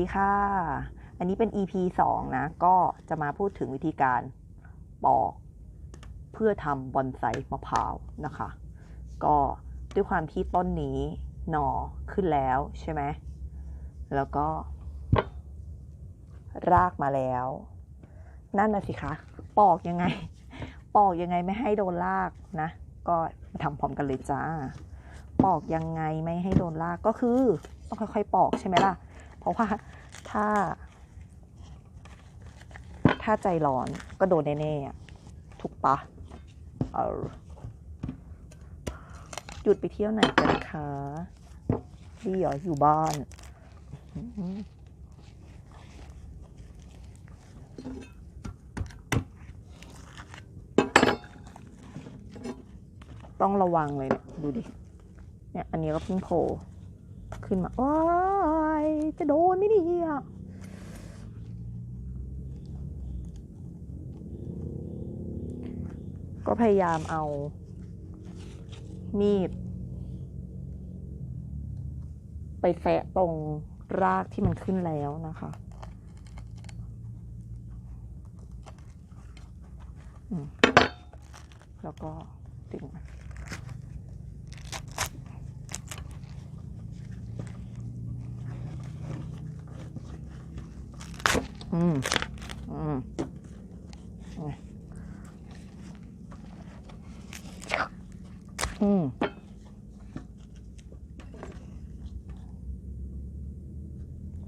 ดีค่ะ อันนี้เป็น EP 2 นะ ก็จะมาพูดถึงวิธีการปอกเพื่อทำบอนไซมะพร้าวนะคะ ก็ด้วยความที่ต้นนี้หน่อขึ้นแล้วใช่ไหม แล้วก็ รากมาแล้ว นั่นน่ะสิคะ ปอกยังไง ปอกยังไงไม่ให้โดนรากนะ ก็มาทำพร้อมกันเลยจ้า ปอกยังไงไม่ให้โดนรากก็คือ ต้องค่อยๆ ปอกใช่ไหมล่ะ เพราะว่าถ้า ถ้าใจร้อนก็โดนแน่ๆถูกปะเออหยุดไปเที่ยวไหนกันคะดีเหรออยู่บ้าน ต้องระวังเลยเนี่ยดูดิ เนี่ย อันนี้ก็เพิ่งโผล่ ขึ้นมา โอ้ยจะโดนไม่ดีอะก็พยายามเอา มีด ไปแฟะตรงรากที่มันขึ้นแล้วนะคะแล้วก็ดึงมา อืมอืมนี่อืม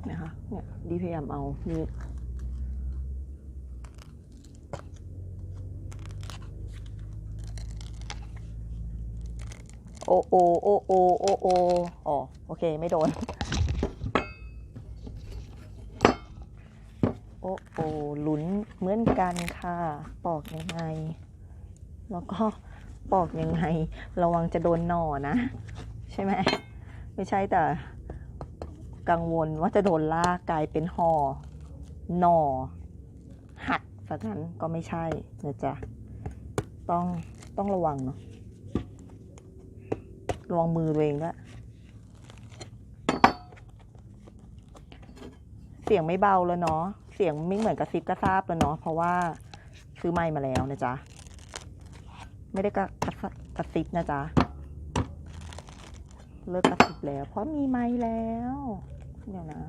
นะคะเนี่ยดีพยายามเอานี่โอโอโอโอโอโออ๋อโอเค ไม่โดน โอ้ลุ้นเหมือนกันค่ะ ปอกยังไง แล้วก็ปอกยังไง ระวังจะโดนหน่อนะ ใช่ไหมไม่ใช่แต่กังวลว่าจะโดนลากกลายเป็นห่อหน่อ หักซะงั้นก็ไม่ใช่นะจ๊ะต้องต้องระวังเนาะระวังมือตัวเองด้วยเสียงไม่เบาแล้วเนาะ สียงไม่เหมือนกระซิบกระซาบแล้วเนาะเพราะว่าซื้อไมค์มาแล้วนะจ๊ะไม่ได้กระกระซะกระซิบนะจ๊ะเลิกกระซิบแล้ว เพราะมีไมค์แล้วเดี๋ยวนะ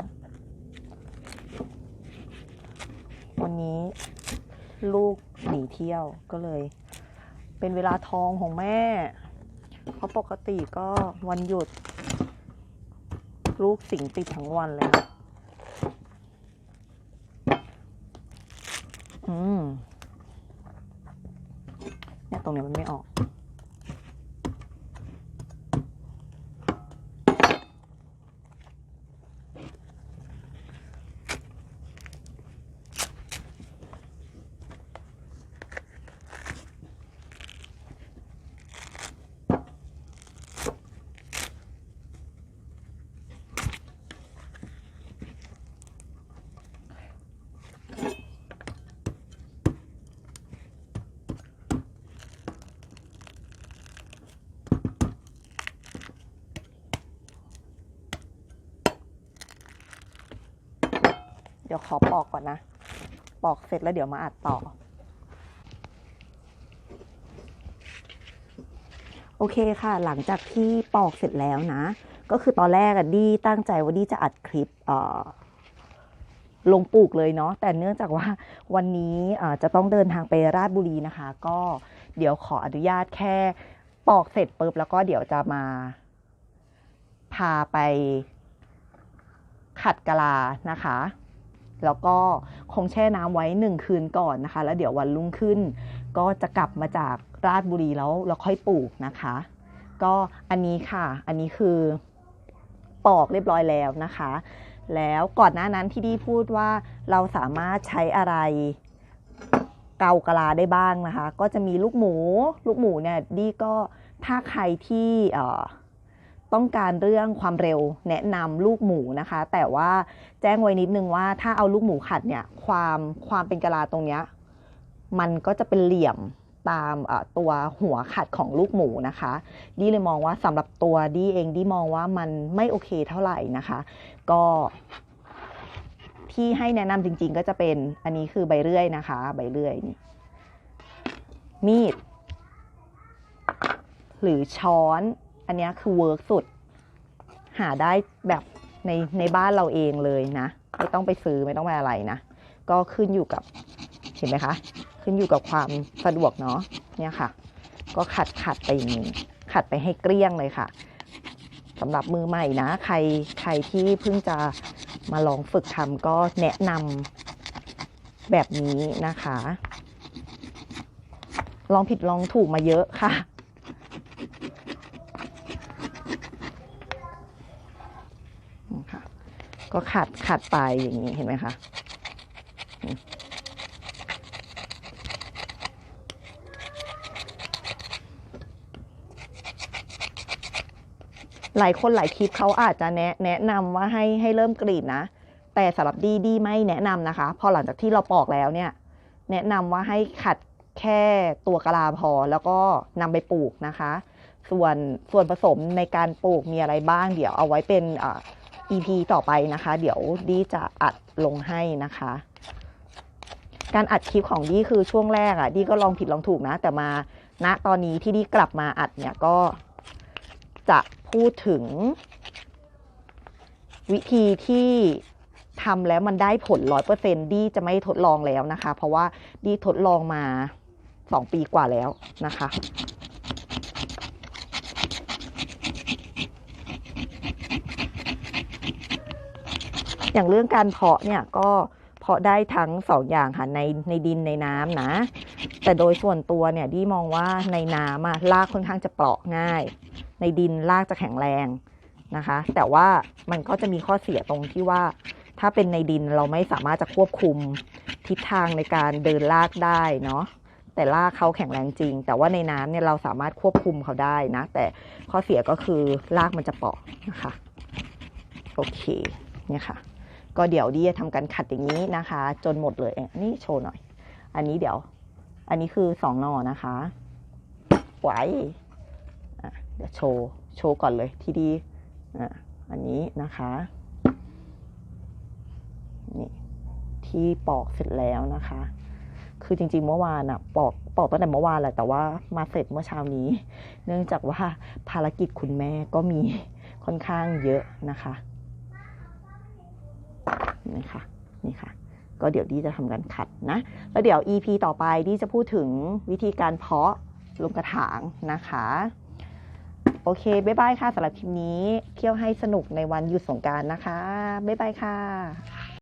วันนี้ลูกหนีเที่ยวก็เลย เป็นเวลาทองของแม่ เพราะปกติก็วันหยุด ลูกสิงติดทั้งวันเลยค่ะ อืม เนี่ยตรงเนี้ยมันไม่ออก ดี๋ยวขอปอกก่อนนะ ปอกเสร็จแล้วเดี๋ยวมาอัดต่อ โอเคค่ะ หลังจากที่ปอกเสร็จแล้วนะ ก็คือตอนแรกอะดี้ตั้งใจว่าดี้จะอัดคลิปลงปลูกเลยเนาะแต่เนื่องจากว่าวันนี้จะต้องเดินทางไปราชบุรีนะคะ ก็เดี๋ยวขออนุญาตแค่ปอกเสร็จปุ๊บแล้วก็เดี๋ยวจะมา พาไปขัดกะลานะคะ แล้วก็คงแช่น้ำไว้หนึ่งคืนก่อนนะคะ แล้วเดี๋ยววันรุ่งขึ้น ก็จะกลับมาจากราชบุรีแล้วเราค่อยปลูกนะคะ ก็อันนี้ค่ะ อันนี้คือปอกเรียบร้อยแล้วนะคะ แล้วก่อนหน้านั้นที่ดีพูดว่าเราสามารถใช้อะไรเกากะลาได้บ้างนะคะ ก็จะมีลูกหมู ลูกหมูเนี่ยดีก็ถ้าใครที่เออ ต้องการเรื่องความเร็วแนะนำลูกหมูนะคะ แต่ว่าแจ้งไว้นิดนึงว่าถ้าเอาลูกหมูขัดเนี่ยความความเป็นกะลาตรงเนี้ยมันก็จะเป็นเหลี่ยมตามตัวหัวขัดของลูกหมูนะคะดีเลยมองว่าสำหรับตัวดีเองดีมองว่ามันไม่โอเคเท่าไหร่นะคะ ก็ที่ให้แนะนำจริงๆก็จะเป็นอันนี้คือใบเลื่อยนะคะ ใบเลื่อยนี่มีด หรือช้อน อันนี้คือเวิร์กสุด หาได้แบบในในบ้านเราเองเลยนะ ไม่ต้องไปซื้อไม่ต้องไปอะไรนะ ก็ขึ้นอยู่กับเห็นไหมคะ ขึ้นอยู่กับความสะดวกเนาะเนี่ยค่ะ ก็ขัดขัดไปอย่างนี้ขัดไปให้เกลี้ยงเลยค่ะสำหรับมือใหม่นะ ใครใครที่เพิ่งจะมาลองฝึกทำก็แนะนำแบบนี้นะคะ ลองผิดลองถูกมาเยอะค่ะ นี่ค่ะ ก็ขัดขัดไปอย่างนี้เห็นไหมคะหลายคนหลายคลิปเขาอาจจะแนะแนะนำว่าให้ให้เริ่มกรีดนะ แต่สำหรับดีดีไม่แนะนำนะคะ พอหลังจากที่เราปอกแล้วเนี่ย แนะนำว่าให้ขัดแค่ตัวกะลาพอแล้วก็นำไปปลูกนะคะ ส่วนส่วนผสมในการปลูกมีอะไรบ้างเดี๋ยวเอาไว้เป็นอ่า EP ต่อไปนะคะ เดี๋ยวดีจะอัดลงให้นะคะ การอัดคลิปของดีคือช่วงแรกอะ่ะดีก็ลองผิดลองถูกนะ แต่มาณตอนนี้ที่ดีกลับมาอัดเนี่ยก็จะพูดถึง วิธีที่ทำแล้วมันได้ผลร้อยเปอร์เซ็นดีจะไม่ทดลองแล้วนะคะ เพราะว่าดีทดลองมาสองปีกว่าแล้วนะคะ อย่างเรื่องการเพาะเนี่ยก็เพาะได้ทั้งสองอย่างค่ะในในดินในน้ำนะ แต่โดยส่วนตัวเนี่ยดีมองว่าในน้ำอะรากค่อนข้างจะเปราะง่าย ในดินรากจะแข็งแรงนะคะ แต่ว่ามันก็จะมีข้อเสียตรงที่ว่า ถ้าเป็นในดินเราไม่สามารถจะควบคุมทิศทางในการเดินรากได้เนาะแต่รากเขาแข็งแรงจริง แต่ว่าในน้ำเนี่ยเราสามารถควบคุมเขาได้นะ แต่ข้อเสียก็คือรากมันจะเปราะนะคะ โอเค เนี่ยค่ะ ก็เดี๋ยวดีจะทำการขัดอย่างนี้นะคะ จนหมดเลยอันนี้โชว์หน่อย อันนี้เดี๋ยว อันนี้คือสองนอนะคะไว้เดี๋ยวโชว์โชว์ก่อนเลยที่ดีอันนี้นะคะนี่ที่ปอกเสร็จแล้วนะคะ คือจริงๆเมื่อวานอะปอกปอกตั้งแต่เมื่อวานแหละแต่ว่ามาเสร็จเมื่อเช้านี้ เนื่องจากว่าภารกิจคุณแม่ก็มีค่อนข้างเยอะนะคะ นี่ค่ะนี่ค่ะ ก็เดี๋ยวดีจะทำการขัดนะ แล้วเดี๋ยว EP ต่อไปดีจะพูดถึงวิธีการเพาะลงกระถางนะคะ โอเค บ๊ายบายค่ะสำหรับคลิปนี้ เที่ยวให้สนุกในวันหยุดสงการนะคะ บ๊ายบายค่ะ